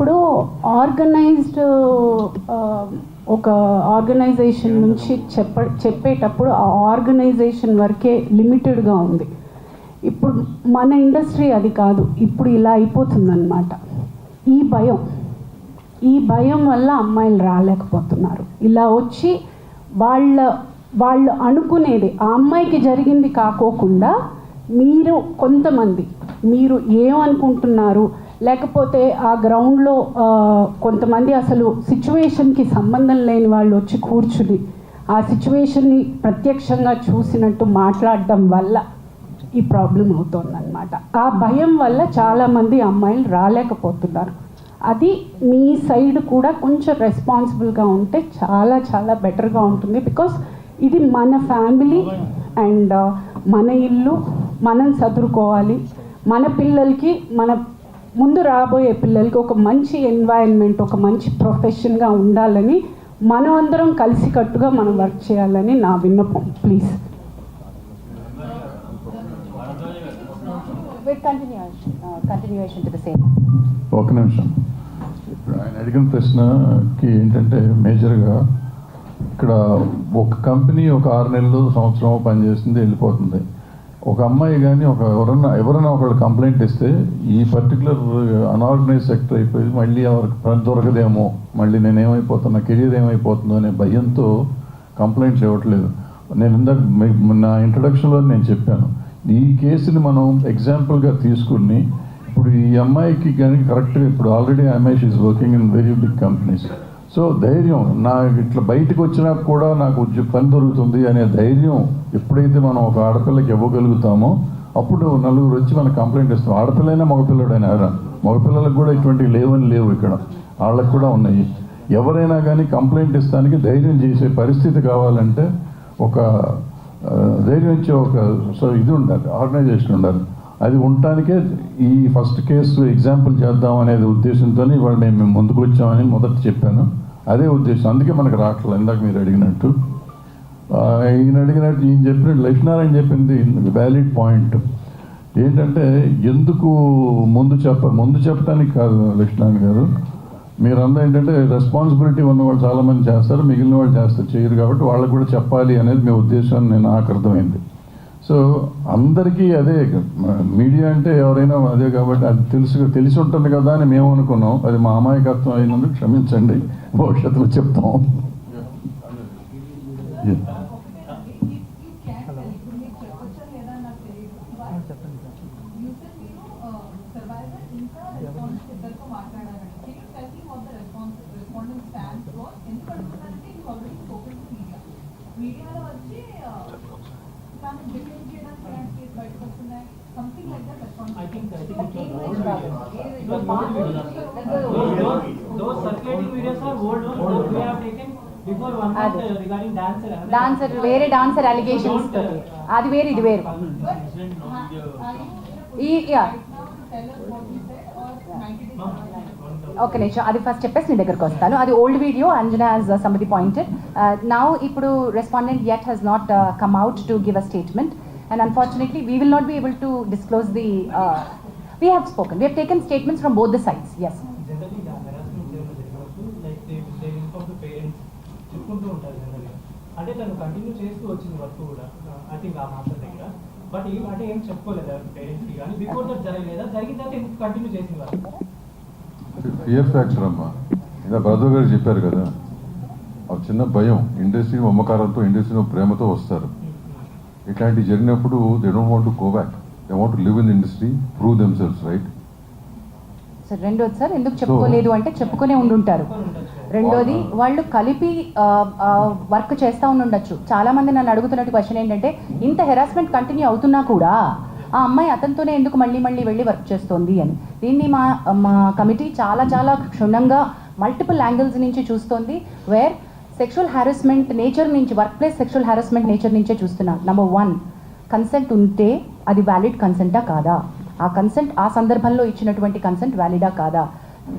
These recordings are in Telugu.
ఇప్పుడు ఆర్గనైజ్డ్ ఒక ఆర్గనైజేషన్ నుంచి చెప్ప చెప్పేటప్పుడు ఆ ఆర్గనైజేషన్ వరకే లిమిటెడ్గా ఉంది. ఇప్పుడు మన ఇండస్ట్రీ అది కాదు. ఇప్పుడు ఇలా అయిపోతుందన్నమాట. ఈ భయం. ఈ భయం వల్ల అమ్మాయిలు రాలేకపోతున్నారు. ఇలా వచ్చి వాళ్ళ వాళ్ళు అనుకునేది ఆ అమ్మాయికి జరిగింది కాకోకుండా మీరు కొంతమంది మీరు ఏమనుకుంటున్నారు? లేకపోతే ఆ గ్రౌండ్లో కొంతమంది అసలు సిచ్యువేషన్కి సంబంధం లేని వాళ్ళు వచ్చి కూర్చుని ఆ సిచ్యువేషన్ని ప్రత్యక్షంగా చూసినట్టు మాట్లాడడం వల్ల ఈ ప్రాబ్లం అవుతుందన్నమాట. ఆ భయం వల్ల చాలామంది అమ్మాయిలు రాలేకపోతున్నారు. అది మీ సైడ్ కూడా కొంచెం రెస్పాన్సిబుల్గా ఉంటే చాలా చాలా బెటర్గా ఉంటుంది. బికాస్ ఇది మన ఫ్యామిలీ అండ్ మన ఇల్లు మనం చదువుకోవాలి మన పిల్లలకి మన ముందు రాబోయే పిల్లలకి ఒక మంచి ఎన్వైరన్మెంట్ ఒక మంచి ప్రొఫెషన్గా ఉండాలని మనం అందరం కలిసికట్టుగా మనం వర్క్ చేయాలని నా విన్నపం. Please With continuation, uh, continuation to the same. ఒక నిమిషం. ఇప్పుడు ఆయన అడిగిన ప్రశ్నకి ఏంటంటే మేజర్గా ఇక్కడ ఒక కంపెనీ ఒక ఆరు నెలలు సంవత్సరం పనిచేస్తుంది వెళ్ళిపోతుంది. ఒక అమ్మాయి కానీ ఒక ఎవరన్నా ఎవరైనా ఒకళ్ళు కంప్లైంట్ ఇస్తే ఈ పర్టికులర్ అనార్గనైజ్ సెక్టర్ అయిపోయి మళ్ళీ ఎవరికి పని దొరకదేమో మళ్ళీ నేను ఏమైపోతున్నా కెరీర్ ఏమైపోతుందో అనే భయంతో కంప్లైంట్స్ ఇవ్వట్లేదు నేను ఇందాక మీ- నా ఇంట్రడక్షన్లో నేను చెప్పాను. ఈ కేసుని మనం ఎగ్జాంపుల్గా తీసుకుని ఇప్పుడు ఈ అమ్మాయికి కానీ కరెక్ట్గా ఇప్పుడు ఆల్రెడీ అమ్మాయి she working in very big companies so ధైర్యం నా ఇట్లా బయటకు వచ్చినా కూడా నాకు పని దొరుకుతుంది అనే ధైర్యం ఎప్పుడైతే మనం ఒక ఆడపిల్లకి ఇవ్వగలుగుతామో అప్పుడు నలుగురు వచ్చి మనకు కంప్లైంట్ ఇస్తాం. ఆడపిల్లైనా మగపిల్లడైనా ఎవరైనా మగపిల్లలకు కూడా ఇటువంటివి లేవని లేవు ఇక్కడ. వాళ్ళకు కూడా ఉన్నాయి. ఎవరైనా కానీ కంప్లైంట్ ఇస్తానికి ధైర్యం చేసే పరిస్థితి కావాలంటే ఒక ధైర్యం ఇచ్చే ఒక సో ఇది ఉండాలి ఆర్గనైజేషన్ ఉండాలి. అది ఉండటానికే ఈ ఫస్ట్ కేసు ఎగ్జాంపుల్ చేద్దాం అనేది ఉద్దేశంతో ఇవాళ మేము మేము ముందుకు వచ్చామని మొదట చెప్పాను. అదే ఉద్దేశం. అందుకే మనకు రావట్లేదు. ఇందాక మీరు అడిగినట్టు. ఈయన అడిగినట్టు ఈయన చెప్పినట్టు లక్ష్మీనారాయణ చెప్పింది వ్యాలిడ్ పాయింట్ ఏంటంటే ఎందుకు ముందు చెప్ప ముందు చెప్పడానికి కాదు లక్ష్మీనారాయణ గారు. మీరందరూ ఏంటంటే రెస్పాన్సిబిలిటీ ఉన్న వాళ్ళు చాలామంది చేస్తారు. మిగిలిన వాళ్ళు చేస్తారు. చేయరు కాబట్టి వాళ్ళకు కూడా చెప్పాలి అనేది మీ ఉద్దేశం నేను నాకు అర్థమైంది. సో అందరికీ అదే మీడియా అంటే ఎవరైనా అదే కాబట్టి అది తెలుసు తెలిసి ఉంటుంది కదా అని మేము అనుకున్నాం. అది మా అమాయకత్వం అయినందుకు క్షమించండి. భవిష్యత్తులో చెప్తాం. డాన్సర్. వేరే డాన్సర్ అలిగేషన్స్ అది వేరు ఇది వేరు. ఈ ఒక నిమిషం. అది ఫస్ట్ చెప్పేసి నీ దగ్గరకు వస్తాను. అది old video Anjana as somebody pointed now ఇప్పుడు respondent yet he's not come out to give a statement have taken statements from both the sides yes Generally, the harassment ఏమైనా జరిగినప్పుడు, like they, they inform the parents, చెప్పుకుంటూ ఉంటారు generally. అంటే తను కంటిన్యూ చేస్తూ వచ్చింది వర్క్ కూడా ఐ థింక్ ఆ మాస్టర్ దగ్గర. బట్ ఏం అంటే ఏం చెప్పుకోలేదు పేరెంట్స్కి కానీ. బిఫోర్ దట్ జరగలేదా? జరిగిన తర్వాత ఎందుకు కంటిన్యూ చేసింది వర్క్ ఫియర్ ఫ్యాక్టర్ అమ్మా. ఇలా బ్రదర్ గారు చెప్పారు కదా ఆ చిన్న భయం ఇండస్ట్రీ మమకారంతో ఇండస్ట్రీ ప్రేమతో వస్తారు. ఇట్లాంటివి జరిగినప్పుడు they don't want to go back they want live in industry prove themselves right sir రెండోది సార్ ఎందుకు చెప్పుకోలేదు అంటే చెప్పుకునే ఉండుంటారు. రెండోది వాళ్ళు కలిపి వర్క్ చేస్తూ ఉండొచ్చు చాలా మంది నన్ను అడుగుతున్నట్టు క్వశ్చన్ ఏంటంటే ఇంత హెరాస్మెంట్ కంటిన్యూ అవుతున్నా కూడా ఆ అమ్మాయి అతనితోనే ఎందుకు మళ్ళీ మళ్ళీ వెళ్ళి వర్క్ చేస్తోంది అని. దీన్ని మా మా కమిటీ చాలా చాలా క్షుణ్ణంగా మల్టిపుల్ యాంగిల్స్ నుంచి చూస్తోంది వేర్ సెక్షువల్ హారాస్మెంట్ నేచర్ నుంచి workplace sexual harassment nature నుంచే చూస్తున్నాం. నెంబర్ వన్ కన్సెంట్ ఉంటే అది వ్యాలిడ్ కన్సెంటా కాదా? ఆ కన్సెంట్ ఆ సందర్భంలో ఇచ్చినటువంటి కన్సెంట్ వ్యాలిడా కాదా?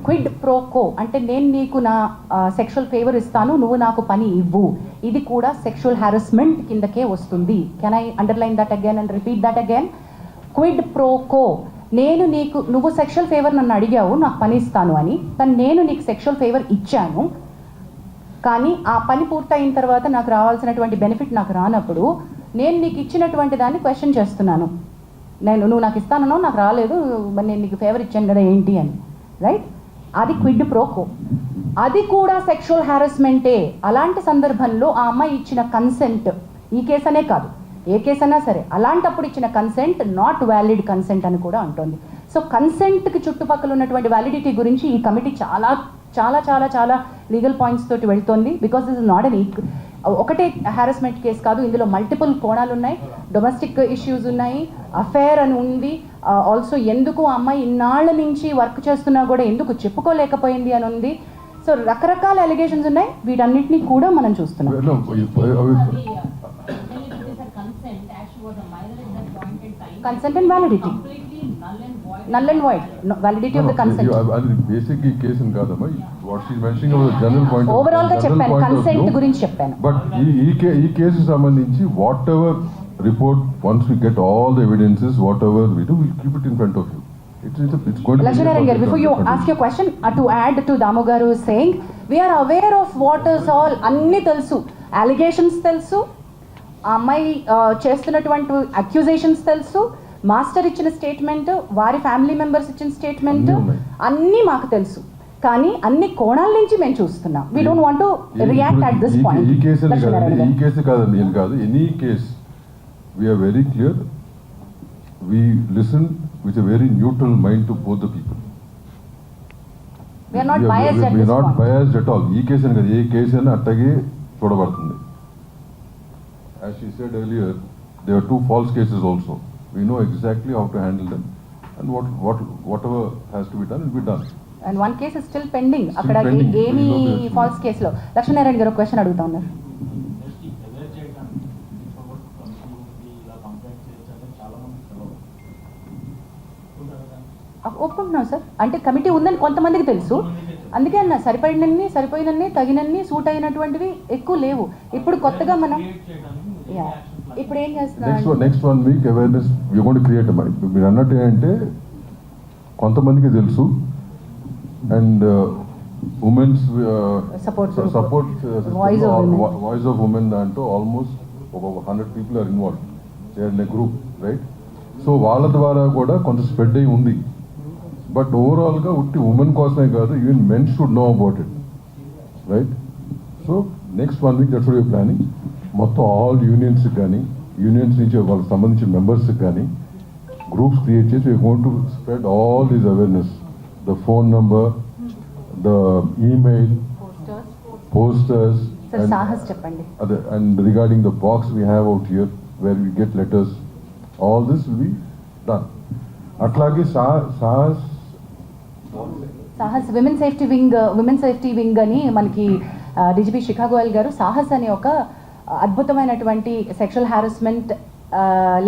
క్విడ్ ప్రోకో అంటే నేను నీకు నా సెక్షువల్ ఫేవర్ ఇస్తాను నువ్వు నాకు పని ఇవ్వు. ఇది కూడా సెక్షువల్ హారాస్మెంట్ కిందకే వస్తుంది. Can I underline that again and repeat that again quid pro quo నేను నీకు నువ్వు సెక్షువల్ ఫేవర్ నన్ను అడిగావు నాకు పని ఇస్తాను అని కానీ నేను నీకు సెక్షువల్ ఫేవర్ ఇచ్చాను కానీ ఆ పని పూర్తయిన తర్వాత నాకు రావాల్సినటువంటి బెనిఫిట్ నాకు రానప్పుడు నేను నీకు ఇచ్చినటువంటి దాన్ని క్వశ్చన్ చేస్తున్నాను. నేను నువ్వు నాకు ఇస్తానో నాకు రాలేదు నేను నీకు ఫేవర్ ఇచ్చాను కదా ఏంటి అని. రైట్ అది క్విడ్ ప్రోకో అది కూడా సెక్షువల్ హారాస్మెంటే అలాంటి సందర్భంలో ఆ అమ్మాయి ఇచ్చిన కన్సెంట్ ఈ కేసు అనే కాదు. ఏ కేసు అయినా సరే అలాంటప్పుడు ఇచ్చిన కన్సెంట్ నాట్ వ్యాలిడ్ కన్సెంట్ అని కూడా అంటుంది. సో కన్సెంట్కి చుట్టుపక్కల ఉన్నటువంటి వ్యాలిడిటీ గురించి ఈ కమిటీ చాలా చాలా చాలా చాలా లీగల్ పాయింట్స్ తోటి వెళ్తోంది. Because this is not an ఒకటే హారాస్మెంట్ కేసు కాదు ఇందులో మల్టిపుల్ కోణాలు ఉన్నాయి డొమెస్టిక్ ఇష్యూస్ ఉన్నాయి అఫేర్ అని ఉంది. ఆల్సో ఎందుకు ఆ అమ్మాయి ఇన్నాళ్ళ నుంచి వర్క్ చేస్తున్నా కూడా ఎందుకు చెప్పుకోలేకపోయింది అని ఉంది. సో రకరకాల అలిగేషన్స్ ఉన్నాయి. వీటన్నిటిని కూడా మనం చూస్తున్నాం. Consent and validity null and void validity of the consent అది బేసిక్ ఈ కేసు కాదమ్మా. What she mentioning general point ఓవరాల్గా చెప్పాను. కన్సెంట్ గురించి చెప్పాను. బట్ ఈ ఈ ఈ కేసు సంబంధించి whatever report once we get all the evidences whatever we do will keep it in front of you add to Damu garu saying we're aware of what is all అన్నీ తెలుసు. అలిగేషన్స్ తెలుసు. అమ్మాయి ఆ, చేస్తున్నటువంటి అక్యూజేషన్స్ తెలుసు. మాస్టర్ ఇచ్చిన స్టేట్మెంట్ వారి ఫ్యామిలీ మెంబర్స్ ఇచ్చిన స్టేట్మెంట్ అన్నీ మాకు తెలుసు. కానీ అన్ని కోణాల నుంచి మేము చూస్తున్నాం. We don't want to react at this ఈ పాయింట్ కేసు ఈ కేసు కాదండి ఏం కాదు. Any case we're very clear we listen with a very neutral mind to both the people not. Biased at all ఈ కేసు అని కాదు ఏ కేసు అయినా అట్టగే చూడబడుతుంది. As she said earlier they are two false cases also exactly how to handle them and what what whatever has to be done will be done and one case still pending Still అక్కడ pending. ఏమీ We will be- ఫాల్స్ కేసులో లక్ష్మీనారాయణ గారు క్వశ్చన్ అడుగుతా ఉన్నారు ఇండస్ట్రీ అవేర్ చేయడానికి ఇలా కంప్లైంట్ చాలా మంది దాన్ని? అ- ఒప్పుకుంటున్నాం సార్. అంటే కమిటీ ఉందని కొంతమందికి తెలుసు. అందుకే అన్న సరిపడినన్ని సరిపోయినన్ని తగినన్ని సూట్ అయినటువంటివి ఎక్కువ లేవు. ఇప్పుడు కొత్తగా మనం చేయడానికి యా ఇప్పుడు ఏం next next one week awareness you create మీరు అన్నట్టు ఏంటంటే కొంతమందికి తెలుసు and women's. Support. Voice of women దాంట్లో ఆల్మోస్ట్ ఒక hundred people are involve in group right so వాళ్ళ ద్వారా కూడా కొంత స్ప్రెడ్ అయి ఉంది. బట్ ఓవరాల్గా ఉట్టి ఉమెన్ కోసమే కాదు even men should know about it right so next one week that's you planning మొత్తం ఆల్ యూనియన్స్ కానీ యూనియన్స్ నుంచి వాళ్ళకి సంబంధించిన మెంబర్స్కి కానీ గ్రూప్స్ క్రియేట్ చేసి we going to spread all these awareness the phone number the email posters sir Sahas చెప్పండి. అదే and regarding the box we have out here where we get letters all this will be done అట్లాగే Sahas Sahas women safety wing women safety wing అని మనకి డిజిపి శిఖా గోయల్ గారు సాహస్ అనే ఒక అద్భుతమైనటువంటి సెక్షువల్ హారాస్మెంట్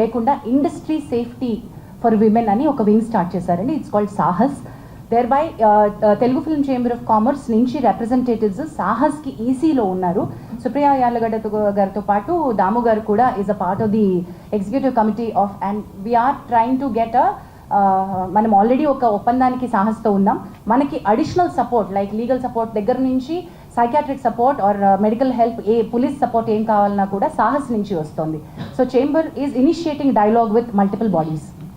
లేకుండా ఇండస్ట్రీ సేఫ్టీ ఫర్ విమెన్ అని ఒక వింగ్ స్టార్ట్ చేశారండి. It's called Sahas. Thereby Telugu Film Chamber of Commerce నుంచి రిప్రజెంటేటివ్స్ సాహస్కి ఈసీలో ఉన్నారు. సుప్రియ యాలగడ్డ గారితో పాటు దాము గారు కూడా is a part of the executive committee of and we're trying to get a మనం ఆల్రెడీ ఒక ఒప్పందానికి సాహస్తో ఉన్నాం. మనకి additional support like legal support దగ్గర నుంచి psychiatric support or medical help A police support ఏం కావాలన్నా కూడా సాహస్ నుంచి వస్తుంది. So chamber is initiating dialogue with multiple bodies